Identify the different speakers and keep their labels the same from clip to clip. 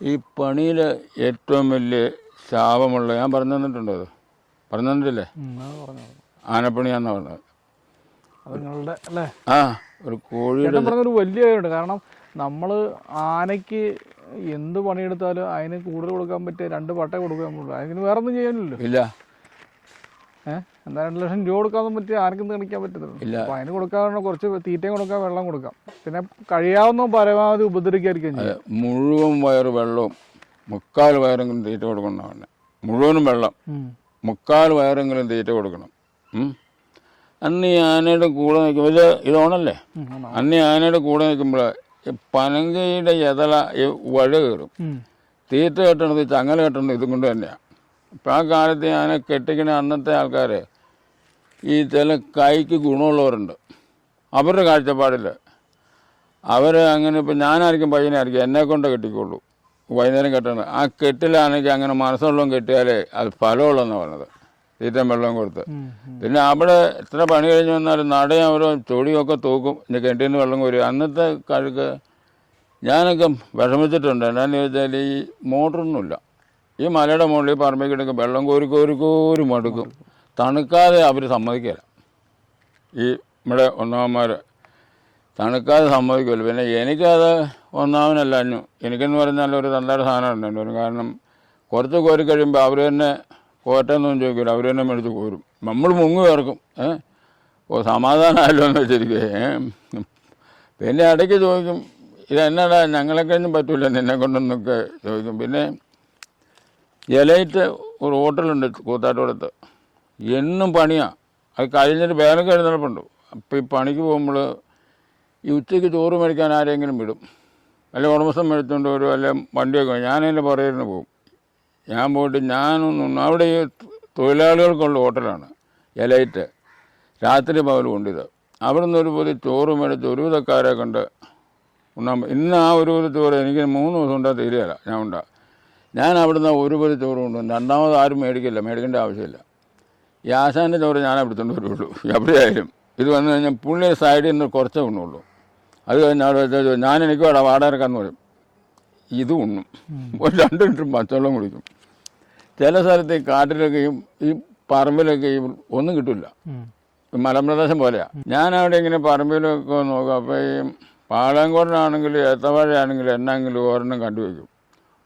Speaker 1: ഈ പണിയിൽ ഏറ്റവും വലിയ ശാപമുള്ള ഞാൻ പറഞ്ഞു തന്നിട്ടുണ്ടോ അത്. പറഞ്ഞു തന്നിട്ടില്ലേ? ആനപ്പണിയാന്നാ പറഞ്ഞത്.
Speaker 2: അല്ലേ?
Speaker 1: ആ ഒരു കോഴിയുടെ
Speaker 2: പറഞ്ഞൊരു വലിയ കാര്യമുണ്ട്. കാരണം നമ്മൾ ആനയ്ക്ക് എന്ത് പണിയെടുത്താലും അതിന് കൂടുതൽ കൊടുക്കാൻ പറ്റിയ രണ്ട് പട്ട കൊടുക്കാൻ പറ്റുള്ളൂ അതിന് വേറൊന്നും ചെയ്യാനില്ലല്ലോ.
Speaker 1: ഇല്ല.
Speaker 2: എന്താ രണ്ട് ലക്ഷം രൂപ കൊടുക്കാനും പറ്റി ആർക്കും കാണിക്കാൻ പറ്റത്തില്ല. അപ്പൊ അതിന് കൊടുക്കാൻ കുറച്ച് തീറ്റയും കൊടുക്കാം വെള്ളം കൊടുക്കാം പിന്നെ കഴിയാവുന്ന പരമാവധി ഉപദ്രവിക്കായിരിക്കും
Speaker 1: മുഴുവൻ വയറ് വെള്ളവും മുക്കാൽ വയറെങ്കിലും തീറ്റ കൊടുക്കണം മുഴുവനും വെള്ളം. മുക്കാൽ വയറെങ്കിലും തീറ്റ കൊടുക്കണം. അന്ന് ഈ ആനയുടെ കൂടെ നിൽക്കുമ്പോൾ ഇത്
Speaker 2: ഓണല്ലേ?
Speaker 1: അന്ന് ഈ ആനയുടെ കൂടെ നിൽക്കുമ്പോൾ ഈ പനങ്കയുടെ എതള ഈ വഴ കയറും. തീറ്റ കെട്ടണത് ചങ്ങല കെട്ടണത് ഇതും കൊണ്ട് തന്നെയാണ് ഇപ്പം ആ കാലത്ത് ഞാൻ കെട്ടിക്കണ അന്നത്തെ ആൾക്കാർ ഈ ചില കൈക്ക് ഗുണമുള്ളവരുണ്ട്. അവരുടെ കാഴ്ചപ്പാടിൽ. അവർ അങ്ങനെ ഇപ്പം ഞാനായിരിക്കും പയ്യനായിരിക്കും എന്നെ കൊണ്ട് കെട്ടിക്കുള്ളൂ വൈകുന്നേരം കെട്ടണം. ആ കെട്ടിലാണെങ്കിൽ അങ്ങനെ മനസ്സുള്ളതും കെട്ടിയാലേ അത് ഫലമുള്ളതെന്ന് പറഞ്ഞത്. തീറ്റം വെള്ളം കൊടുത്ത്. പിന്നെ അവിടെ എത്ര പണി കഴിഞ്ഞ് വന്നാലും നടയും അവരോ ചൊടിയൊക്കെ തൂക്കും. ഇനി കെട്ടിൽ നിന്ന് വെള്ളം കോരും അന്നത്തെ കഴുക്ക് ഞാനൊക്കെ വിഷമിച്ചിട്ടുണ്ട്. എന്താണെന്ന് ചോദിച്ചാൽ ഈ മോട്ടറൊന്നുമില്ല. ഈ മലയുടെ മുകളിൽ പറമ്പിൽ കിടക്കും. വെള്ളം കോരി കോരി കോരി മടുക്കും. തണുക്കാതെ അവർ സമ്മതിക്കില്ല. ഈ നമ്മുടെ ഒന്നാമന്മാർ തണുക്കാതെ സമ്മതിക്കില്ല പിന്നെ എനിക്കത് ഒന്നാമനല്ല. അഞ്ഞു എനിക്കെന്ന് പറഞ്ഞാൽ ഒരു നല്ലൊരു സാധനം ഉണ്ടായിരുന്നു കാരണം കുറച്ച് കോരി കഴിയുമ്പോൾ അവർ തന്നെ കോറ്റെന്നൊന്നും ചോദിക്കില്ല അവർ തന്നെ മേടിച്ച് കോരും. നമ്മൾ മുങ്ങി ചേർക്കും ഏഹ് ഓ സമാധാനമല്ലോ എന്ന് വെച്ചിരിക്കേ പിന്നെ ഇടയ്ക്ക് ചോദിക്കും ഇതെന്നടാ? ഞങ്ങളെ പറ്റില്ല പറ്റൂല. നിന്നെ കൊണ്ടൊന്നൊക്കെ ചോദിക്കും. പിന്നെ ഇലയിട്ട് ഒരു ഹോട്ടലുണ്ട് കൂത്താട്ടോടത്ത് എന്നും പണിയാണ് അത് കഴിഞ്ഞിട്ട് വേനൽ എഴുന്നേൽപ്പുണ്ട്. അപ്പോൾ ഈ പണിക്ക് പോകുമ്പോൾ ഈ ഉച്ചയ്ക്ക് ചോറ് മേടിക്കാൻ ആരെങ്കിലും വിടും. അല്ലെ ഉടമസ്ഥൻ മേടിച്ചുകൊണ്ട് വരും അല്ലെ വണ്ടിയൊക്കെ ഞാനതിന്റെ പറയുന്നു പോകും. ഞാൻ പോയിട്ട് ഞാനൊന്നും അവിടെ ഈ തൊഴിലാളികൾക്കുള്ള ഹോട്ടലാണ് ഇലയിട്ട്. രാത്രി പകൽ കൊണ്ടിത്. അവിടെ നിന്ന് ഒരു പൊതി ചോറ് മേടിച്ച് ഒരുവിധക്കാരെ വിധക്കാരെ കണ്ട് ഉണ്ടാകുമ്പോൾ ഇന്ന് ആ ഒരു ചോറ് എനിക്ക് മൂന്ന് ദിവസം ഉണ്ടാ തീരുകയില്ല ഞാൻ ഉണ്ടാ ഞാൻ അവിടുന്ന് ഒരു പൊരി ചോറ് കൊണ്ടുവന്നു രണ്ടാമത് ആരും മേടിക്കില്ല മേടിക്കേണ്ട ആവശ്യമില്ല. ഈ ആശാന്റെ ചോറ് ഞാൻ എടുത്തുകൊണ്ട് വരുള്ളൂ. എവിടെയായാലും. ഇത് വന്നു കഴിഞ്ഞാൽ പുള്ളി സൈഡിൽ നിന്ന് കുറച്ചേ ഉണ്ണുള്ളൂ. അത് കഴിഞ്ഞാൽ അവിടെ വെച്ചാൽ ഞാൻ എനിക്ക് വേണം വാടക ഇറക്കാന്ന് പറയും. ഇത് ഉണ്ണും. ഒരു രണ്ട് ലിറ്റർ പച്ചവെള്ളം കുടിക്കും. ചില സ്ഥലത്ത് ഈ കാട്ടിലൊക്കെയും ഈ പറമ്പിലൊക്കെയും ഒന്നും കിട്ടില്ല
Speaker 2: മലപ്രദേശം
Speaker 1: മലമ്പ്രദേശം പോലെയാണ് ഞാൻ അവിടെ ഇങ്ങനെ പറമ്പിലൊക്കെ നോക്കും. അപ്പോൾ ഈ പാളയംകോടിനാണെങ്കിലും ഏത്തവാഴയാണെങ്കിലും എന്നെങ്കിലും ഒരെണ്ണം കണ്ടുവയ്ക്കും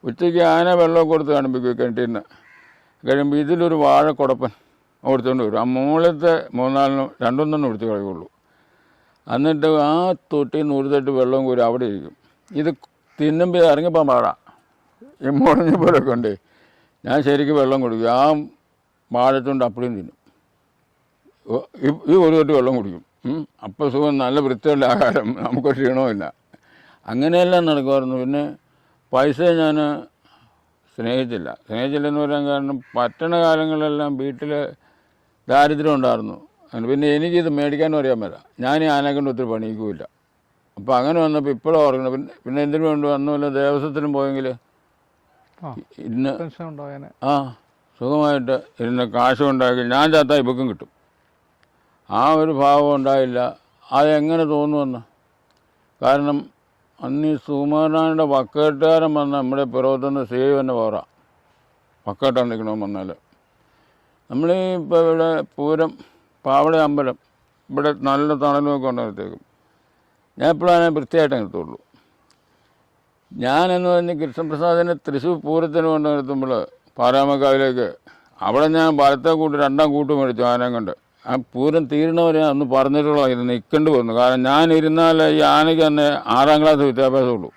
Speaker 1: ഉച്ചയ്ക്ക് ആന വെള്ളം കൊടുത്ത് കാണിപ്പിക്കും കിണറ്റിന്ന്. കഴിയുമ്പോൾ ഇതിലൊരു വാഴക്കുടപ്പൻ കൊടുത്തുകൊണ്ട് വരും. ആ മൂളത്തെ മൂന്നാലിനും രണ്ടൊന്നെണ്ണം എടുത്ത് കഴിയുള്ളൂ എന്നിട്ട് ആ തൊട്ടി ഒരു വെള്ളം കൂരും അവിടെ ഇരിക്കും. ഇത് തിന്നുമ്പോൾ ഇത് ഇറങ്ങിപ്പോകാൻ പാടാ. ഈ മുളഞ്ഞ പോലൊക്കെ ഉണ്ട് ഞാൻ ശരിക്കും വെള്ളം കുടിക്കും. ആ വാഴത്തുകൊണ്ട് അപ്പടിയും തിന്നും. ഈ- ഒരു തൊട്ട് വെള്ളം കുടിക്കും. അപ്പം അപ്പോൾ സുഖം നല്ല വൃത്തിയുള്ള ആഹാരം. നമുക്ക് ഇല്ല. അങ്ങനെയെല്ലാം നടക്കുമായിരുന്നു. പിന്നെ പൈസ ഞാൻ സ്നേഹിച്ചില്ല. സ്നേഹിച്ചില്ലെന്ന് പറയാൻ കാരണം പറ്റണ കാലങ്ങളിലെല്ലാം വീട്ടിൽ ദാരിദ്ര്യം ഉണ്ടായിരുന്നു. പിന്നെ എനിക്കിത് മേടിക്കാനും അറിയാൻ പറ്റില്ല ഞാൻ ഈ ആനയെ കൊണ്ട് ഒത്തിരി പണിയിക്കില്ല. അപ്പോൾ അങ്ങനെ വന്നപ്പോൾ ഇപ്പോഴും ഓർക്കണം പിന്നെ പിന്നെ എന്തിനു വേണ്ടി വന്നുമില്ല ദേവസ്വത്തിനും പോയെങ്കിൽ ഇന്ന് ആ സുഖമായിട്ട് ഇരുന്ന് കാശ് ഉണ്ടാക്കി ഞാൻ ചാത്ത ഇപ്പം കിട്ടും. ആ ഒരു ഭാവം ഉണ്ടായില്ല. അതെങ്ങനെ തോന്നുമെന്ന് കാരണം അന്ന് ഈ സുകുമാരനായുടെ വക്കേട്ടുകാരൻ വന്ന നമ്മുടെ പുറത്തുനിന്ന് സേവ് തന്നെ പോറ. വക്കേട്ടാൻ നിൽക്കണമെന്ന് വന്നാൽ നമ്മൾ ഇപ്പോൾ ഇവിടെ പൂരം പാവള അമ്പലം ഇവിടെ നല്ല തണലുമൊക്കെ ഉണ്ടാകത്തേക്കും ഞാൻ എപ്പോഴാണ് വൃത്തിയായിട്ട് നിർത്തുള്ളൂ ഞാനെന്ന് പറഞ്ഞ് കൃഷ്ണപ്രസാദിനെ തൃശ്ശൂർ പൂരത്തിന് കൊണ്ട് നിർത്തുമ്പോൾ പാരാമക്കാവിലേക്ക് അവിടെ ഞാൻ വലത്തെ കൂട്ട് രണ്ടാം കൂട്ട് മേടിച്ചു ആനം കൊണ്ട്. ആ പൂരം തീരണവരെ അന്ന് പറഞ്ഞിട്ടുള്ള ഇത് നിൽക്കേണ്ടി വന്നു. കാരണം ഞാൻ ഇരുന്നാൽ ഈ ആനയ്ക്ക് തന്നെ ആറാം ക്ലാസ് വിദ്യാഭ്യാസമുള്ളൂ.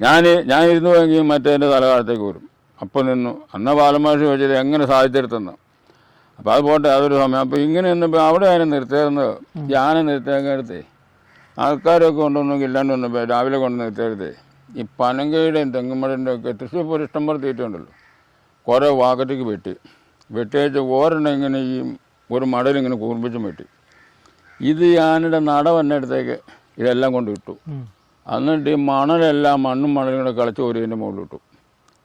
Speaker 1: ഞാൻ ഞാൻ ഇരുന്ന് പോയെങ്കിൽ മറ്റേതിന്റെ തലകാലത്തേക്ക് വരും. അപ്പോൾ നിന്നു. അന്ന ബാലമാഷി ചോദിച്ചത് എങ്ങനെ സാധിച്ചെടുത്തെന്ന്. അപ്പോൾ അത് പോട്ടെ അതൊരു സമയം. അപ്പോൾ ഇങ്ങനെ നിന്നപ്പോൾ അവിടെ ആന നിർത്തിയിരുന്നത്? ഈ ആന നിർത്തിയേക്കടുത്തേ ആൾക്കാരൊക്കെ കൊണ്ടുവന്നെങ്കിൽ ഇല്ലാണ്ട് വന്നപ്പോൾ രാവിലെ കൊണ്ട് നിർത്തിയെടുത്തേ ഈ പനങ്കയുടെയും തെങ്ങുമടന്റെ ഒക്കെ തൃശ്ശൂർ പൂരം ഇഷ്ടം പോലെ തീറ്റുണ്ടല്ലോ കുറേ വാക്കത്തേക്ക് വെട്ടി. വെട്ടി വെച്ച് ഓരെണ്ണം ഇങ്ങനെ ഈ ഒരു മടലിങ്ങനെ കൂർപ്പിച്ചും വെട്ടി. ഇത് ഞാനിടെ നട വന്നിടത്തേക്ക് ഇതെല്ലാം കൊണ്ട് ഇട്ടു. എന്നിട്ട് ഈ മണലെല്ലാം മണ്ണും മണലും കൂടെ കളിച്ച് ഒരു ഇതിന്റെ മുകളിൽ ഇട്ടു.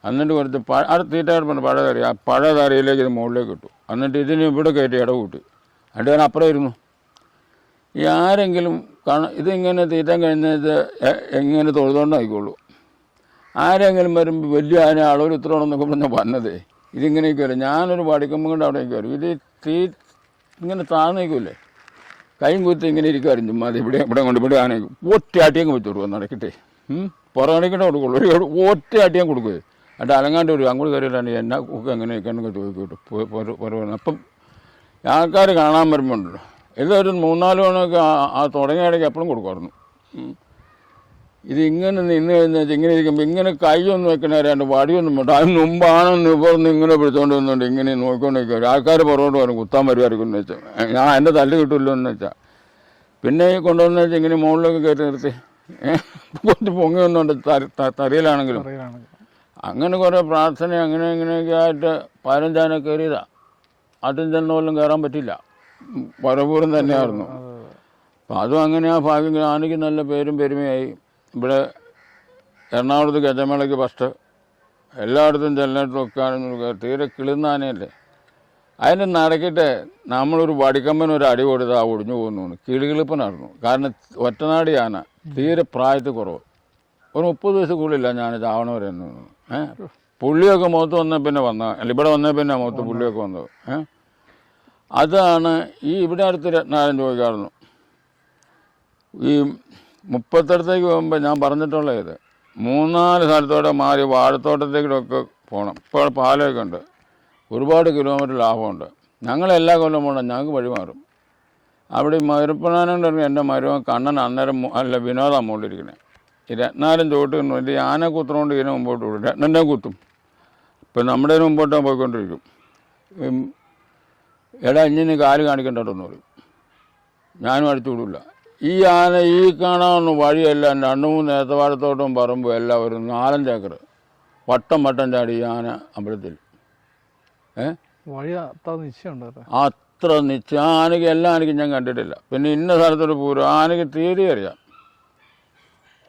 Speaker 1: എന്നിട്ട് കുറച്ച് പഴ അത് തീറ്റ പഴ കറി ആ പഴ കറിയിലേക്ക് ഇത് മുകളിലേക്ക് ഇട്ടു. എന്നിട്ട് ഇതിന് ഇവിടെ കയറ്റി ഇട കൂട്ടി. എന്നിട്ട് ഞാൻ അപ്പുറം ഇരുന്നു. ഈ ആരെങ്കിലും കാണ ഇതിങ്ങനെ തീറ്റാൻ കഴിഞ്ഞത് എങ്ങനെ തൊഴുതോണ്ടായിക്കോളൂ. ആരെങ്കിലും വരുമ്പോൾ വലിയ ആന അളവ് ഇത്രയാണെന്നൊക്കെ പറഞ്ഞാൽ വന്നതേ. ഇതിങ്ങനെ കയറി. ഞാനൊരു വടിക്കുമ്പോൾ കൊണ്ട് അവിടെ കയറി. ഇത് തീ ഇങ്ങനെ താഴ്ന്നേക്കുമല്ലേ കൈയും കുത്തി ഇങ്ങനെ ഇരിക്കുമായിരുന്നു ചുമ്മാ അത് ഇവിടെ ഇവിടെ കൊണ്ട് ഇവിടെ ആന ഒറ്റ ആട്ടിയും വെച്ച് കൊടുക്കുക നടക്കട്ടെ പുറകണിക്കട്ടെ കൊടുക്കുള്ളൂ ഒരു ഒറ്റ ആട്ടിയും കൊടുക്കുക എന്നിട്ട് അലങ്ങാണ്ട് വരും. അങ്ങോട്ട് കയറിയിട്ടാണ് എന്നാ ഒക്കെ എങ്ങനെയൊക്കെയാണെന്നൊക്കെ ചോദിക്കും പുറകെ അപ്പം ആൾക്കാർ കാണാൻ വരുമ്പോണ്ടല്ലോ ഇതൊരു മൂന്നാൽ മണിയൊക്കെ ആ- തുടങ്ങിയ ഇടയ്ക്ക് എപ്പോഴും കൊടുക്കുമായിരുന്നു. ഇത് ഇങ്ങനെ നിന്ന് കഴിഞ്ഞാൽ ഇങ്ങനെ ഇരിക്കുമ്പോൾ ഇങ്ങനെ കൈയൊന്നും വെക്കണവരാണ്ട് വടിയൊന്നും വേണ്ട. അതിന് മുമ്പാണെന്ന് ഇവർന്ന് ഇങ്ങനെ പിടിച്ചോണ്ട് വന്നുകൊണ്ട് ഇങ്ങനെ നോക്കിക്കൊണ്ട് നിൽക്കുക ആൾക്കാർ പുറകോട്ട് വരും. കുത്താൻ വരുമായിരിക്കും എന്ന് വെച്ചാൽ ഞാൻ എന്റെ തല്ല് കിട്ടില്ല എന്ന് വെച്ചാൽ പിന്നെ കൊണ്ടുവന്നു വെച്ചാൽ ഇങ്ങനെ മുകളിലൊക്കെ കയറ്റി നിർത്തി. കുറച്ച് പൊങ്ങി വന്നുകൊണ്ട് തറിയിലാണെങ്കിലും അങ്ങനെ കുറേ പ്രാർത്ഥന അങ്ങനെ ഇങ്ങനെയൊക്കെ ആയിട്ട് പതിനഞ്ചാന കയറിയതാണ് അതും ചെന്ന പോലും കയറാൻ പറ്റില്ല. പരപൂരം തന്നെയായിരുന്നു. അപ്പം അതും അങ്ങനെ ആ ഭാഗ്യം. ആനയ്ക്ക് നല്ല പേരും പെരുമയായി. ഇവിടെ എറണാകുളത്ത് ഗജമേളയ്ക്ക് ഫസ്റ്റ് എല്ലായിടത്തും ചെല്ലിട്ടും ഒക്കെ ആണെന്ന് തീരെ കിളിന്നാനല്ലേ അതിന്റെ നടക്കിട്ട് നമ്മളൊരു വടിക്കമ്പൻ ഒരു അടി കൊടുത്ത് ആ ഒടിഞ്ഞു പോകുന്നു കിളികിളിപ്പനായിരുന്നു. കാരണം ഒറ്റനാടി ആന തീരെ പ്രായത്തിൽ കുറവ്. ഒരു മുപ്പത് വയസ്സ് കൂടുതലില്ല ഞാൻ ചാവണ വരെ എന്ന് തോന്നുന്നു. ഏഹ് പുള്ളിയൊക്കെ മുഖത്ത് വന്ന പിന്നെ വന്ന അല്ല ഇവിടെ വന്ന പിന്നെ മുഖത്ത് പുള്ളിയൊക്കെ വന്നത് ഏഹ് അതാണ് ഈ ഇവിടെ അടുത്ത് രത്നാരൻ ചോദിക്കാറുള്ളൂ ഈ മുപ്പത്തടത്തേക്ക് പോകുമ്പോൾ ഞാൻ പറഞ്ഞിട്ടുള്ള ഇത്. മൂന്നാൽ സ്ഥലത്തോടെ മാറി വാഴത്തോട്ടത്തേക്കൊക്കെ പോകണം ഇപ്പോൾ പാലമൊക്കെ ഉണ്ട്. ഒരുപാട് കിലോമീറ്റർ ലാഭമുണ്ട്. ഞങ്ങൾ എല്ലാ കൊല്ലം പോകണം ഞങ്ങൾക്ക് വഴി മാറും. അവിടെ ഈ മരുപ്പണാനുണ്ടെങ്കിൽ എന്റെ മരുവൻ കണ്ണൻ അന്നേരം അല്ല വിനോദം മുകളിലിരിക്കണേ. രത്നാരം ചോട്ട് കിട്ടും ആന കുത്തുന്നതുകൊണ്ട് ഇതിനെ മുമ്പോട്ട് വിടും രത്നന്റെ കുത്തും. ഇപ്പം നമ്മുടെ മുമ്പോട്ട് പോയിക്കൊണ്ടിരിക്കും. എടാ ഇഞ്ഞിന് കാൽ കാണിക്കണ്ടോന്ന് പറയും. ഞാനും അടിച്ചു വിടില്ല ഈ ആന ഈ കാണാവുന്ന വഴിയെല്ലാം രണ്ടു മൂന്ന് നേതവാരത്തോട്ടും പറമ്പും എല്ലാം ഒരു നാലഞ്ച് ഏക്കർ. വട്ടം വട്ടം ചാടി ഈ ആന അമ്പലത്തിൽ. ഏ?
Speaker 2: വഴി അത്ര നിശ്ചയമുണ്ട്
Speaker 1: അത്ര നിശ്ചയം ആനയ്ക്ക് എല്ലാ ആനയ്ക്കും ഞാൻ കണ്ടിട്ടില്ല. പിന്നെ ഇന്ന സ്ഥലത്തൊരു പൂരം ആനയ്ക്ക് തീരെ അറിയാം.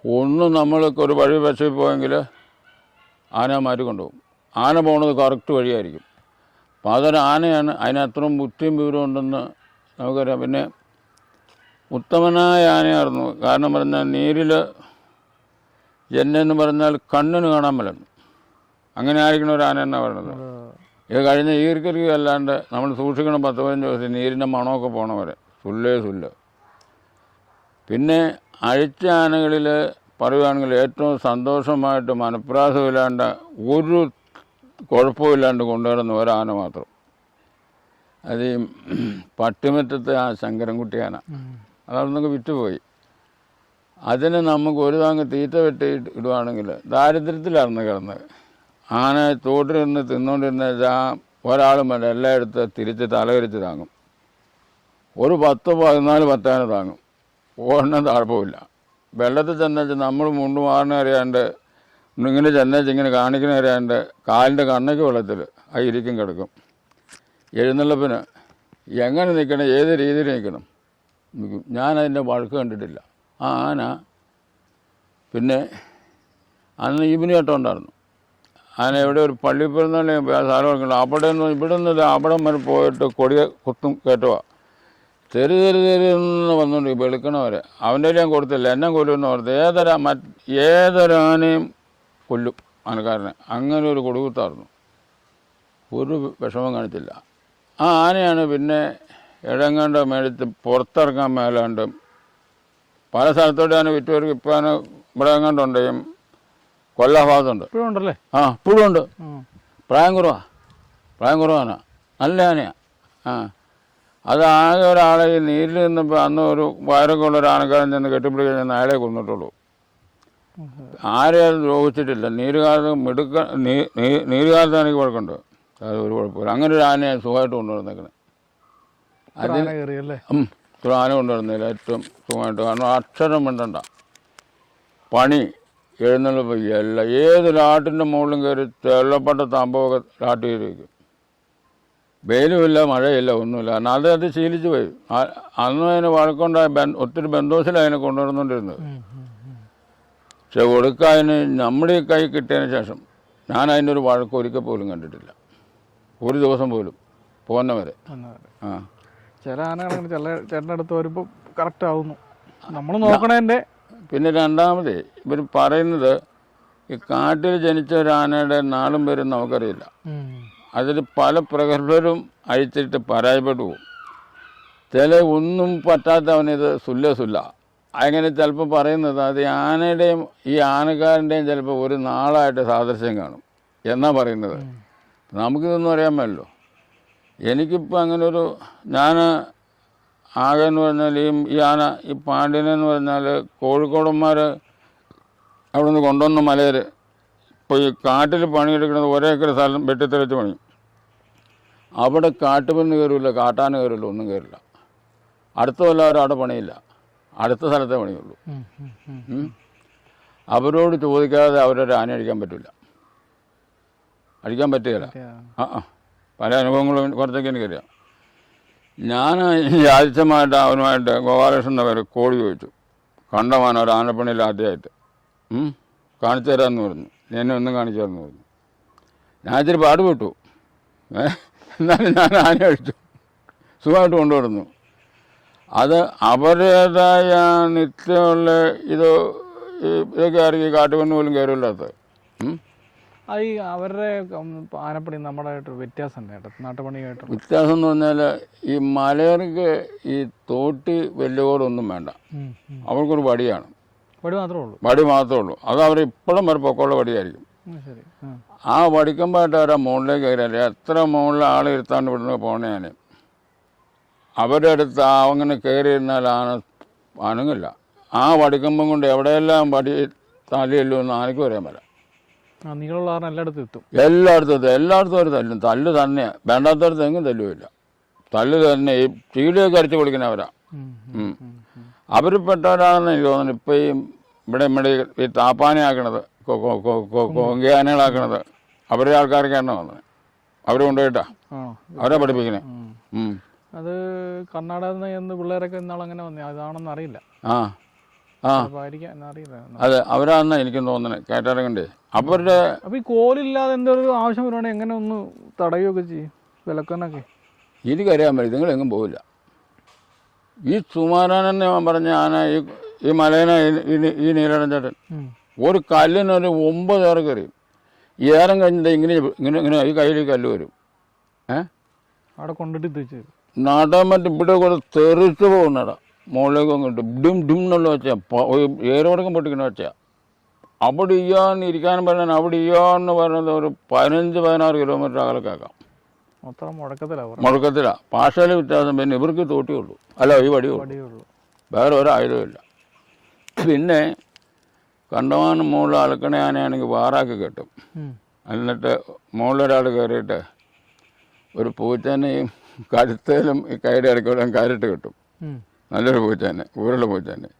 Speaker 1: ഒന്നും നമ്മൾക്ക് ഒരു വഴി വിശയിൽ പോയെങ്കിൽ ആന മാറ്റി കൊണ്ടുപോകും. ആന പോകുന്നത് കറക്റ്റ് വഴിയായിരിക്കും. അപ്പോൾ അതൊരു ആനയാണ് അതിന് അത്രയും ബുദ്ധിയും വിവരം ഉണ്ടെന്ന് നമുക്കറിയാം. പിന്നെ ഉത്തമനായ ആനയായിരുന്നു. കാരണം പറഞ്ഞാൽ നീരിൽ എന്നെന്ന് പറഞ്ഞാൽ കണ്ണിന് കാണാൻ പറ്റുന്നു. അങ്ങനെ ആയിരിക്കണം ഒരു ആന എന്നാണ് പറയുന്നത്. ഇത് കഴിഞ്ഞ ഈർക്കരി അല്ലാണ്ട് നമ്മൾ സൂക്ഷിക്കണം പത്ത് പതിനഞ്ച് ദിവസം നീരിന്റെ മണമൊക്കെ പോണവരെ. സുല്ലേ സുല്ല്. പിന്നെ അഴിച്ച ആനകളിൽ പറയുകയാണെങ്കിൽ ഏറ്റവും സന്തോഷമായിട്ട് മനപ്രാസമില്ലാണ്ട് ഒരു കുഴപ്പമില്ലാണ്ട് കൊണ്ടുവരുന്ന ഒരാന മാത്രം. അത് ഈ പട്ടിമറ്റത്തെ ആ ശങ്കരൻകുട്ടി ആന. അതവിടുന്നൊക്കെ വിറ്റുപോയി അതിന് നമുക്ക് ഒരു താങ്ങ് തീറ്റ വെട്ടി ഇടുവാണെങ്കിൽ ദാരിദ്ര്യത്തിലായിരുന്നു കിടന്നത് ആന തോട്ടിലിരുന്ന് തിന്നുകൊണ്ടിരുന്ന ആ ഒരാളും വേണ്ട എല്ലാം എടുത്ത് തിരിച്ച് തലകരിച്ച് താങ്ങും. ഒരു പത്ത് പതിനാല് പത്താന താങ്ങും. ഒരെണ്ണം താഴ്പ്പമില്ല വെള്ളത്തിൽ ചെന്നേച്ച് നമ്മൾ മുണ്ട് മാറണ അറിയാണ്ട് ഇങ്ങനെ ചെന്നേച്ച് ഇങ്ങനെ കാണിക്കണ അറിയാണ്ട് കാലിന്റെ കണ്ണയ്ക്ക് വെള്ളത്തിൽ ആ ഇരിക്കും കിടക്കും. എഴുന്നള്ളപ്പിന് എങ്ങനെ നിൽക്കണം? ഏത് രീതിയിൽ നിൽക്കണം? നിൽക്കും. ഞാനതിന്റെ വഴക്ക് കണ്ടിട്ടില്ല. ആ ആന പിന്നെ അന്ന് ഇബിനി കേട്ടോ ഉണ്ടായിരുന്നു. ആന എവിടെ ഒരു പള്ളി പെരുന്നാളെ സ്ഥലം അവിടെ നിന്ന് ഇവിടെ നിന്ന് അവിടെ വരെ പോയിട്ട് കൊടിയ കുത്തും കയറ്റുവാ. തെരു തെരു തെരു എന്ന് വന്നുകൊണ്ട് വെളുക്കണവരെ. അവന്റെ ഞാൻ കൊടുത്തില്ല. എന്നെ കൊല്ലുമെന്ന് ഓർത്ത് ഏതൊരു മറ്റ് ഏതൊരാനയും കൊല്ലും ആനക്കാരനെ. അങ്ങനെ ഒരു കൊടുകുത്തായിരുന്നു ഒരു വിഷമം കാണിച്ചില്ല. ആ ആനയാണ് പിന്നെ ഇഴങ്ങാണ്ട് മേടിച്ച് പുറത്തിറങ്ങാൻ മേലാണ്ട് പല സ്ഥലത്തോട്ട് ഞാൻ വിറ്റുപേർക്ക് ഇപ്പം ഞാൻ ഇവിടെ എങ്ങാണ്ടുണ്ട്? ഈ ഭാഗത്തുണ്ട്.
Speaker 2: ഇപ്പോഴും ഉണ്ടല്ലേ?
Speaker 1: ആ ഇപ്പോഴും ഉണ്ട്. പ്രായം കുറവാ. പ്രായം കുറവാണ്. നല്ല ആനയാ. ആ. അത് ആകെ ഒരാളെ ഈ നീരിൽ നിന്നപ്പോൾ അന്ന് ഒരു വയറൊക്കെ ഉള്ള ഒരു ആനക്കാരൻ ചെന്ന് കെട്ടിപ്പിടിക്കാൻ ചെന്ന് അയാളെ കൊന്നിട്ടുള്ളൂ. ആരെയും അത് ദ്രോഹിച്ചിട്ടില്ല. നീരുകാലത്ത് മിടുക്ക നീ നീ- നീരുകാലത്ത് എനിക്ക് കുഴപ്പമുണ്ട് അത് ഒരു കുഴപ്പമില്ല. അങ്ങനെ ഒരു ആനയെ സുഖമായിട്ട് കൊണ്ടുവന്നേക്കണേ. ഉം, കൊണ്ടുവരുന്നില്ല ഏറ്റവും സുഖമായിട്ട് കാരണം അക്ഷരം വേണ്ടണ്ട പണി എഴുന്നള്ളിപ്പ് എല്ലാം ഏത് ലാട്ടിന്റെ മുകളിലും കയറി തെള്ളപ്പെട്ട തമ്പമൊക്കെ ലാട്ട് വയ്ക്കും. വെയിലുമില്ല മഴയില്ല ഒന്നുമില്ല. കാരണം അത് അത് ശീലിച്ചു പോയി. അന്ന് അതിന് വഴക്കുണ്ടായ ഒത്തിരി ബന്ധോസിലാണ് അതിനെ
Speaker 2: ഉം.
Speaker 1: പക്ഷെ കൊടുക്കാതിന് നമ്മുടെ ഈ കൈ കിട്ടിയതിന് ശേഷം ഞാൻ അതിന്റെ ഒരു വഴക്ക് ഒരിക്കൽ പോലും കണ്ടിട്ടില്ല. ഒരു ദിവസം പോലും പോകുന്ന
Speaker 2: വരെ
Speaker 1: ആ.
Speaker 2: ചില ആനകളങ്ങനെ ചില ചേട്ടന്റെ അടുത്ത് വരുമ്പോൾ കറക്റ്റ് ആവുന്നു. നമ്മൾ നോക്കണതിന്റെ
Speaker 1: പിന്നെ രണ്ടാമത് ഇവർ പറയുന്നത് ഈ കാട്ടിൽ ജനിച്ച ഒരു ആനയുടെ നാളും പേരും നമുക്കറിയില്ല. അതിൽ പല പ്രഗത്ഭരും അഴിച്ചിട്ട് പരാജയപ്പെട്ടു. പോകും ചില ഒന്നും പറ്റാത്തവനിത് സുല്ല സുല്ല. അങ്ങനെ ചിലപ്പോൾ പറയുന്നത് അത് ഈ ആനയുടെയും ഈ ആനക്കാരന്റെയും ചിലപ്പോൾ ഒരു നാളായിട്ട് സാദൃശ്യം കാണും. എന്നാ പറയുന്നത്? നമുക്കിതൊന്നും അറിയാൻ പറ്റില്ലോ എനിക്കിപ്പോൾ അങ്ങനൊരു ഞാൻ ആകെ എന്ന് പറഞ്ഞാൽ ഈ ഈ ആന ഈ പാണ്ഡ്യനെന്ന് പറഞ്ഞാൽ കോഴിക്കോടന്മാർ അവിടെ നിന്ന് കൊണ്ടുവന്ന മലയർ ഇപ്പോൾ ഈ കാട്ടിൽ പണിയെടുക്കുന്നത് ഒരേ ഏക്കർ സ്ഥലം വെട്ടിത്തെളിച്ച് പണി. അവിടെ കാട്ടുപന്ന് കയറില്ല കാട്ടാന കയറില്ല ഒന്നും കയറില്ല. അടുത്ത കൊല്ലം അവിടെ പണിയില്ല. അടുത്ത സ്ഥലത്തെ പണിയുള്ളൂ. അവരോട് ചോദിക്കാതെ അവരൊരു ആന അടിക്കാൻ പറ്റില്ല അടിക്കാൻ പറ്റുകയില്ല. ആ ആ. പല അനുഭവങ്ങളും കുറച്ചൊക്കെ എനിക്കറിയാം ഞാൻ ഈ ആദ്യമായിട്ട് അവനുമായിട്ട് ഗോപാലകൃഷ്ണന്റെ പേര് കോടി ചോദിച്ചു. കണ്ടമാൻ ഒരു ആനപ്പണിയിൽ ആദ്യമായിട്ട്. കാണിച്ചു തരാമെന്ന് പറഞ്ഞു. എന്നെ ഒന്നും കാണിച്ചു തരാമെന്ന് പറഞ്ഞു. ഞാൻ ഇച്ചിരി പാടുപെട്ടു. എന്നാലും ഞാൻ ആന അടിച്ചു സുഖമായിട്ട് കൊണ്ടുവരുന്നു. അത് അവരുടേതായ നിത്യമുള്ള ഇത് ഇതൊക്കെ ആയിരിക്കും കാട്ടുപെണ്ണ് പോലും കയറില്ലാത്തത്.
Speaker 2: അത് ഈ അവരുടെ ആനപ്പണി നമ്മുടെ വ്യത്യാസമുണ്ട് കേട്ടോ. നാട്ടുപണിയായിട്ട്
Speaker 1: വ്യത്യാസം എന്ന് പറഞ്ഞാൽ ഈ മലയർക്ക് ഈ തോട്ടി വെല്ലുകോടൊന്നും വേണ്ട. അവർക്കൊരു വടിയാണ്.
Speaker 2: വടി മാത്രമേ ഉള്ളൂ.
Speaker 1: വടി മാത്രമേ ഉള്ളൂ. അത് അവർ ഇപ്പോഴും വരെ പൊക്കമുള്ള വടിയായിരിക്കും.
Speaker 2: ആ.
Speaker 1: വടിക്കമ്പായിട്ട് വടിക്കുമ്പോഴായിട്ട് അവരെ മുകളിലേക്ക് കയറിയാൽ എത്ര മുകളിൽ ആൾ ഇരുത്താണ്ട് ഇവിടുന്ന് പോണേ ഞാൻ അവരുടെ അടുത്ത് അങ്ങനെ അങ്ങനെ കയറിയിരുന്നാൽ ആന അനങ്ങില്ല. ആ വടിക്കമ്പം കൊണ്ട് എവിടെയെല്ലാം വടി തലയല്ലോ എന്ന് ആനയ്ക്ക് പറയാൻ പറ്റില്ല.
Speaker 2: ആ നീളമുള്ള കാരണം എല്ലായിടത്തും എത്തും.
Speaker 1: എല്ലായിടത്തും എത്തും. എല്ലായിടത്തും അവർ തല്ലും. തല്ല് തന്നെ. വേണ്ടാത്തടത്ത് എങ്ങും തല്ലുമില്ല. തല്ല് തന്നെ. ഈ ചീടിയൊക്കെ അരച്ച് കൊടുക്കുന്നവരാ അവരിൽ പെട്ടവരാണെന്ന് എനിക്ക് തോന്നുന്നു. ഇപ്പം ഈ ഇവിടെ ഇവിടെ ഈ താപ്പാനയാക്കണത് കൊങ്കയാനകളാക്കണത് അവരുടെ ആൾക്കാരൊക്കെയാണ് വന്നത് അവർ കൊണ്ടുപോയിട്ടാ? അവരെ പഠിപ്പിക്കണേ.
Speaker 2: അത് കർണാടകയിൽ നിന്ന് പിള്ളേരൊക്കെ ഇന്നാളങ്ങനെ വന്നേ. അതാണെന്ന് അറിയില്ല
Speaker 1: ആ. ആ. അതെ അവരാണെന്നാ എനിക്കും തോന്നണേ. കേട്ടിറങ്ങണ്ടേ അവരുടെ
Speaker 2: അപ്പൊ ഈ കോലില്ലാതെ എന്തൊരു ആവശ്യം വരുവാണെങ്കിൽ എങ്ങനെ ഒന്ന് തടയുകയൊക്കെ ചെയ്യും ഇത്
Speaker 1: എനിക്കറിയാൻ പറ്റും നിങ്ങൾ എങ്ങും പോവില്ല. ഈ സുമാരാനെന്ന് ഞാൻ പറഞ്ഞ ആന ഈ ഈ മലേന ഈ- നീലടഞ്ചേട്ടൻ നീലടൻ ചേട്ടൻ. ഒരു കല്ലിനൊരു ഒമ്പത് ഏറെ കയറിയും. ഈ ഏരം കഴിഞ്ഞിട്ട് ഇങ്ങനെ ഇങ്ങനെ ഇങ്ങനെ ഈ കയ്യിൽ കല്ല് വരും. ഏ?
Speaker 2: അവിടെ കൊണ്ടിട്ട് എത്തിച്ചു
Speaker 1: മറ്റേ ഇവിടെ കൂടെ തെറിച്ച് പോകുന്നടാ. മുകളിലേക്ക് അങ്ങോട്ട് ഡും ഡും എന്നുള്ള വെച്ചാൽ ഏരോടക്കം പൊട്ടിക്കണ വെച്ചാൽ അവിടെ ഇയാന്ന് ഇരിക്കാനും പറഞ്ഞാൽ അവിടെ ഇയാന്ന് പറയുന്നത് ഒരു പതിനഞ്ച് പതിനാറ് കിലോമീറ്റർ അകലക്കാക്കാം.
Speaker 2: മൊത്തം മുടക്കത്തിലാണ്
Speaker 1: മുടക്കത്തിലാണ് പാഷയിലെ വ്യത്യാസം പിന്നെ ഇവർക്ക് തോട്ടിയുള്ളൂ. അല്ല ഈ വടിയുള്ളൂ. വേറെ ഒരായുധമില്ല പിന്നെ കണ്ടമാനം മുകളിൽ അലക്കണ ആനയാണെങ്കിൽ വാറാക്കി കെട്ടും. എന്നിട്ട് മുകളിലൊരാൾ കയറിയിട്ട് ഒരു പൂച്ചനെയും കരുത്തേലും ഈ കൈയുടെ ഇടയ്ക്കൂടെ കയറിട്ട് കിട്ടും.
Speaker 2: ഉം.
Speaker 1: പൂച്ച തന്നെ ഊരുള്ള തന്നെ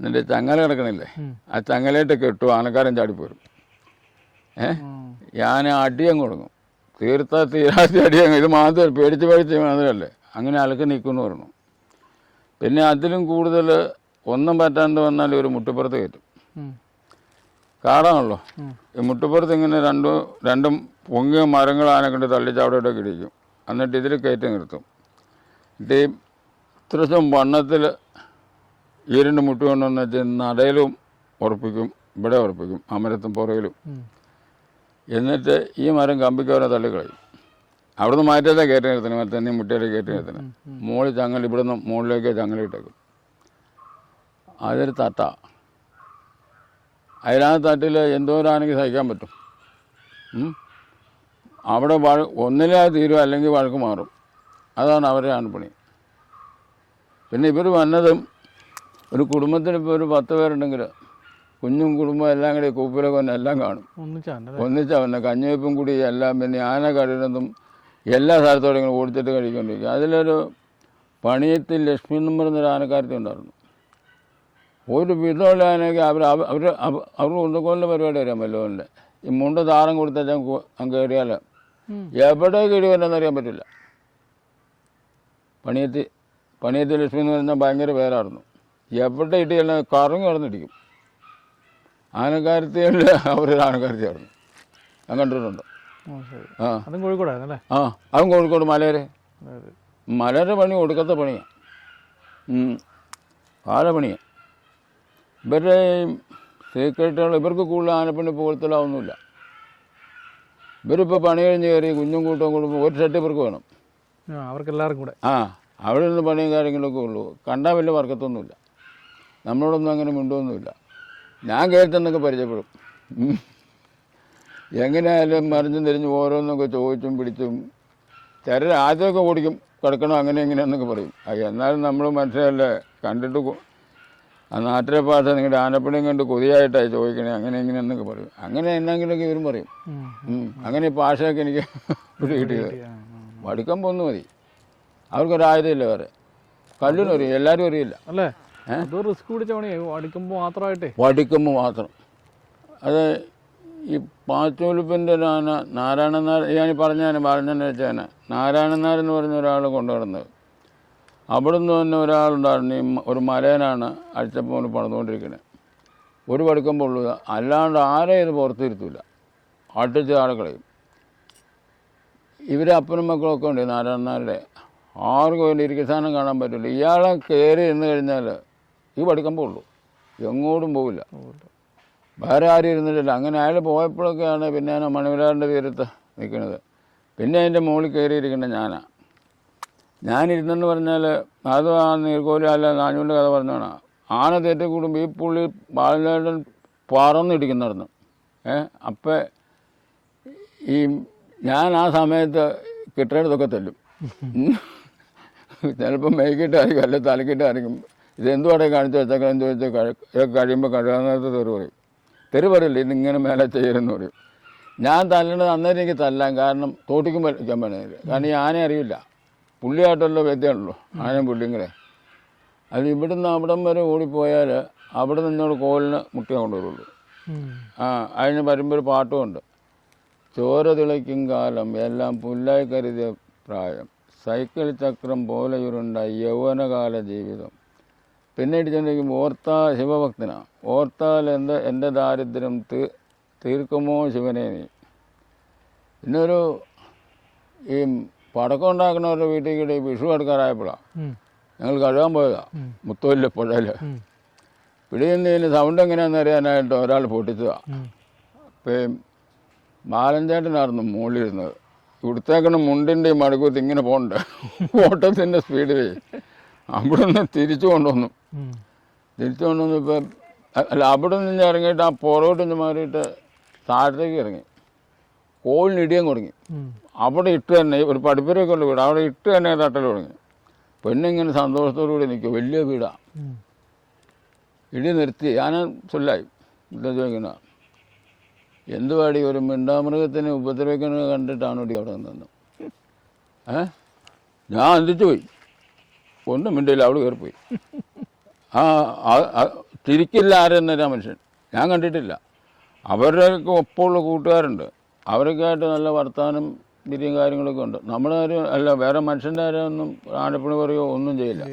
Speaker 1: എന്നിട്ട് ചങ്ങല കിടക്കണില്ലേ? ആ ചങ്ങലയിട്ട് കെട്ടു ആനക്കാരൻ ചാടിപ്പോരും. ഏ. ഞാൻ അടിയങ്ങ് കൊടുക്കും. തീർത്ത തീരാത്ത അടിയങ്ങ് ഇത് മാത്രം പേടിച്ച് പേടിച്ച് മാത്രമല്ലേ അങ്ങനെ അലക്ക് നിൽക്കുന്നു പറഞ്ഞു. പിന്നെ അതിലും കൂടുതൽ ഒന്നും പറ്റാണ്ട് വന്നാൽ ഒരു മുട്ടുപ്പുറത്ത് കയറ്റും. കാടാണല്ലോ. ഈ മുട്ടുപ്പുറത്ത് ഇങ്ങനെ രണ്ടും രണ്ടും പൊങ്ങിയ മരങ്ങൾ ആനക്കൊണ്ട് കൊണ്ട് തള്ളിച്ച് അവിടെ ഇവിടെ ഇടിക്കും. എന്നിട്ട് ഇതിൽ കയറ്റി നിർത്തും. എന്നിട്ട് ഇത്രശം വണ്ണത്തിൽ ഈരണ്ട് മുട്ട് കൊണ്ടുവന്ന് വെച്ചാൽ നടയിലും ഉറപ്പിക്കും ഇവിടെ ഉറപ്പിക്കും അമരത്തും പുറകിലും. എന്നിട്ട് ഈ മരം കമ്പിക്കവരെ തള്ളിക്കളയും. അവിടുന്ന് മാറ്റത്തെ കയറ്റി നിർത്തണം മറ്റേ മുട്ടയിലേക്ക് കയറ്റി നിർത്തണം മുകളിൽ ചങ്ങൽ ഇവിടുന്ന് മുകളിലേക്ക് ചങ്ങല ഇട്ടേക്കും. അതൊരു തട്ട. അതിലാ തട്ടിൽ എന്തോരാണെങ്കിൽ സഹിക്കാൻ പറ്റും? അവിടെ വഴ ഒന്നിലാ തീരും അല്ലെങ്കിൽ വഴക്ക് മാറും. അതാണ് അവരുടെ ആൺപണി. പിന്നെ ഇവർ വന്നതും ഒരു കുടുംബത്തിന് ഇപ്പോൾ ഒരു പത്ത് പേരുണ്ടെങ്കിൽ കുഞ്ഞും കുടുംബം എല്ലാം കൂടി കൂപ്പിലൊക്കെ വന്ന് എല്ലാം കാണും. ഒന്നിച്ചാ വന്നെ കഞ്ഞിവെപ്പും കൂടി എല്ലാം പിന്നെ ആന കഴിയുന്നതും എല്ലാ സ്ഥലത്തോടെ ഇങ്ങനെ ഓടിച്ചിട്ട് കഴിക്കൊണ്ടിരിക്കും അതിലൊരു പണിയത്തിൽ ലക്ഷ്മി എന്നും പറഞ്ഞൊരു ആനക്കാരത്തി ഉണ്ടായിരുന്നു. ഒരു വിധമുള്ള ആനയ്ക്ക് അവർ അവർ അവർ ഉണ്ടക്കോലിന്റെ പരിപാടി അറിയാൻ വല്ലതുകൊണ്ട് ഈ മുണ്ട് താറം കൊടുത്താൽ അങ്ങ് കയറിയാൽ
Speaker 2: എവിടെ
Speaker 1: എവിടെ വരുന്നതെന്ന് അറിയാൻ പറ്റില്ല. പണിയത്തി പണിയത്തി ലക്ഷ്മി എന്ന് പറഞ്ഞാൽ ഭയങ്കര പേരായിരുന്നു. എവിടെ ഇട്ടിയെല്ലാം കറങ്ങി കിടന്നിടിക്കും ആനക്കാരത്തിയിൽ അവരൊരു ആനക്കാരത്തിയായിരുന്നു. ഞാൻ കണ്ടിട്ടുണ്ട്. ആ.
Speaker 2: അതും കോഴിക്കോടായിരുന്നു അല്ലേ
Speaker 1: ആ അതും കോഴിക്കോട് മലയരെ മലയുടെ പണി ഒടുക്കത്തെ പണിയാണ് പാല പണിയാണ് ഇവരുടെ സീക്രട്ടുകൾ ഇവർക്ക് കൂടുതൽ ആനപ്പണി പുകഴ്ത്തലാവുന്നില്ല ഇവരിപ്പോൾ പണി കഴിഞ്ഞ് കയറി കുഞ്ഞും കൂട്ടവും കൂടുമ്പോൾ ഒരു ഷർട്ട് ഇവർക്ക് വേണം.
Speaker 2: അവർക്ക് എല്ലാവർക്കും കൂടെ.
Speaker 1: ആ. അവിടെ നിന്ന് പണിയും കാര്യങ്ങളൊക്കെ ഉള്ളൂ. കണ്ടാൽ വലിയ വർക്കത്തൊന്നുമില്ല നമ്മളോടൊന്നും അങ്ങനെ മിണ്ടുമൊന്നുമില്ല ഞാൻ കേട്ടെന്നൊക്കെ പരിചയപ്പെടും. എങ്ങനെയായാലും മറിഞ്ഞും തിരിഞ്ഞ് ഓരോന്നൊക്കെ ചോദിച്ചും പിടിച്ചും ചിലർ ആദ്യമൊക്കെ ഓടിക്കും. കിടക്കണം അങ്ങനെ ഇങ്ങനെയെന്നൊക്കെ പറയും. അത് എന്നാലും നമ്മൾ മനസ്സിലല്ലേ കണ്ടിട്ട് ആ നാട്ടിലെ ഭാഷ നിങ്ങളുടെ ആനപ്പണിയും കണ്ട് കൊതിയായിട്ടായി ചോദിക്കണേ. അങ്ങനെ എങ്ങനെയാണെന്നൊക്കെ പറയും. അങ്ങനെ എന്നെങ്കിലൊക്കെ ഇവരും പറയും. അങ്ങനെ ഭാഷയൊക്കെ എനിക്ക് പിടി കിട്ടിയത്.
Speaker 2: ആ, പോന്നു
Speaker 1: വടുക്കം പോന്ന് മതി. അവർക്കൊരായുധമില്ല വേറെ. കല്ലിനും അറിയും എല്ലാവരും അറിയില്ല
Speaker 2: അല്ലേ? റിസ്ക് പിടിച്ച പണിയാ. അടിക്കുമ്പോൾ മാത്രമായിട്ടേ.
Speaker 1: വടിക്കുമ്പോൾ മാത്രം. അത് ഈ പാച്ചോലിപ്പിന്റെ ആന നാരായണൻ നായർ ഞാൻ പറഞ്ഞാൽ പറഞ്ഞെന്ന് വെച്ചാൽ നാരായണൻ എന്ന് പറഞ്ഞ ഒരാൾ കൊണ്ടുവരുന്നത്. അവിടുന്ന് തന്നെ ഒരാളുണ്ടായിരുന്നു. ഈ ഒരു മലയനാണ് അടിച്ചപ്പോൾ പണിതുകൊണ്ടിരിക്കുന്നത്. ഒരു വടിക്കുമ്പോൾ ഉള്ളത് അല്ലാണ്ട് ആരെയും ഇത് പുറത്തിരുത്തില്ല അടിച്ച് ആളെ കളയും. ഇവരെ അപ്പനും മക്കളൊക്കെ ഉണ്ട് നാരായണൻ നായരുടെ. ആർക്കും അതിന്റെ ഇരിക്കസാനം കാണാൻ പറ്റില്ല ഇയാളെ കയറി ഇരുന്ന് കഴിഞ്ഞാൽ ഈ പഠിക്കുമ്പോൾ ഉള്ളൂ എങ്ങോട്ടും പോവില്ല. വേറെ ആരും ഇരുന്നിട്ടില്ല. അങ്ങനെ അയാൾ പോയപ്പോഴൊക്കെയാണ് പിന്നെ ഞാൻ മണിവിലാറിന്റെ തീരത്ത് നിൽക്കുന്നത്. പിന്നെ അതിന്റെ മുകളിൽ കയറിയിരിക്കുന്നത് ഞാനാ. ഞാനിരുന്നെന്ന് പറഞ്ഞാൽ അത് ആ നീർക്കോലി അല്ല നാഞ്ഞൂന്റെ കഥ പറഞ്ഞാണ്. ആന തെറ്റി കൂടുമ്പോൾ ഈ പുള്ളി ബാലചേട്ടൻ പറന്നിടിക്കുന്നിടന്ന്. ഏ അപ്പം ഈ ഞാൻ ആ സമയത്ത് കിട്ടേണ്ടതൊക്കെ തെല്ലും. ചിലപ്പോൾ മേക്കിട്ടായിരിക്കും അല്ലെ തലക്കിട്ടായിരിക്കും ഇതെന്തുവാടെ കാണിച്ചു? വെച്ചേക്കാൻ ചോദിച്ചാൽ കഴി കഴിയുമ്പോൾ കഴുകാൻ നേരത്തെ തെറി പറയും. തെറി പറയില്ല? ഇതിങ്ങനെ മേലെ ചെയ്യരുതെന്ന് പറയും. ഞാൻ തല്ലണത് അന്നേരം എനിക്ക് തല്ലാൻ കാരണം തോട്ടിക്കും വലിക്കാൻ പറ്റുന്നില്ല കാരണം ഈ ആനയെ അറിയില്ല. പുള്ളിയായിട്ടുള്ള വ്യക്തിയാണല്ലോ ആനയും പുള്ളിയും കൂടെ. അത് ഇവിടുന്ന് അവിടം വരെ ഓടിപ്പോയാൽ അവിടെ നിന്നോട് കോലിന് മുട്ടിയാൽ കൊണ്ടുവരുള്ളൂ. ആ അതിന് വരുമ്പോൾ ഒരു പാട്ടുമുണ്ട്. ചോര തിളയ്ക്കും കാലം എല്ലാം പുല്ലായി കരുതിയ പ്രായം. സൈക്കിൾ ചക്രം പോലെയുരുണ്ട യൗവനകാല ജീവിതം. പിന്നീട് ചെന്നിരിക്കും ഓർത്താ ശിവഭക്തന. ഓർത്താൽ എന്റെ എന്റെ ദാരിദ്ര്യം തീ തീർക്കുമോ ശിവനെ നീ? പിന്നൊരു ഈ പടക്കം ഉണ്ടാക്കുന്നവരുടെ വീട്ടിൽ കൂടി വിഷു എടുക്കാറായപ്പോഴാണ് ഞങ്ങൾ കഴുകാൻ പോയതാ. മുത്തോല്ല പുഴയിൽ. പിടിയുന്നതിന് സൗണ്ട് എങ്ങനെയാണെന്ന് അറിയാനായിട്ട് ഒരാൾ പൊട്ടിച്ചതാണ്
Speaker 2: അപ്പം
Speaker 1: ഇപ്പം ബാലൻചേട്ടനായിരുന്നു മുകളിലിരുന്നത്. കൊടുത്തേക്കണ മുണ്ടിന്റെ മടക്കൂത്ത് ഇങ്ങനെ പോകണ്ട. ഓട്ടത്തിന്റെ സ്പീഡിൽ അവിടെ നിന്ന് തിരിച്ചു കൊണ്ടുവന്നു. തിരിച്ചു കൊണ്ടുവന്നു ഇപ്പം അല്ല അവിടെ നിന്ന് ഇറങ്ങിയിട്ട് ആ പുറകോട്ട് നിന്ന് മാറിയിട്ട് താഴത്തേക്ക് ഇറങ്ങി. കോളിന് ഇടിയും തുടങ്ങി അവിടെ ഇട്ട് തന്നെ ഒരു പഠിപ്പുരയൊക്കെ ഉള്ള വീട് അവിടെ ഇട്ട് തന്നെ തട്ടൽ തുടങ്ങി പെണ്ണിങ്ങനെ സന്തോഷത്തോടു കൂടി നിൽക്കും വലിയ വീടാണ് ഇടി നിർത്തി. ഞാൻ ചൊല്ലായി. എന്താ എന്തുവാടി ഒരു മിണ്ടാമൃഗത്തിനെ ഉപദ്രവിക്കുന്നത് കണ്ടിട്ടാണ് അവിടെ നിന്നു ഏ? ഞാൻ അന്തിച്ചു പോയി. ഒന്നും മിണ്ടില്ല അവൾ കയറിപ്പോയി. ആ തിരിക്കില്ല ആരെന്നൊരു മനുഷ്യൻ. ഞാൻ കണ്ടിട്ടില്ല. അവരുടെയൊക്കെ ഒപ്പമുള്ള കൂട്ടുകാരുണ്ട്. അവരൊക്കെ ആയിട്ട് നല്ല വർത്തമാനം തിരിയും കാര്യങ്ങളൊക്കെ ഉണ്ട്. നമ്മളാരും അല്ല വേറെ മനുഷ്യന്റെ ആരെയൊന്നും ഒന്നും ആനപ്പണി പറയുകയോ ഒന്നും ചെയ്യില്ല.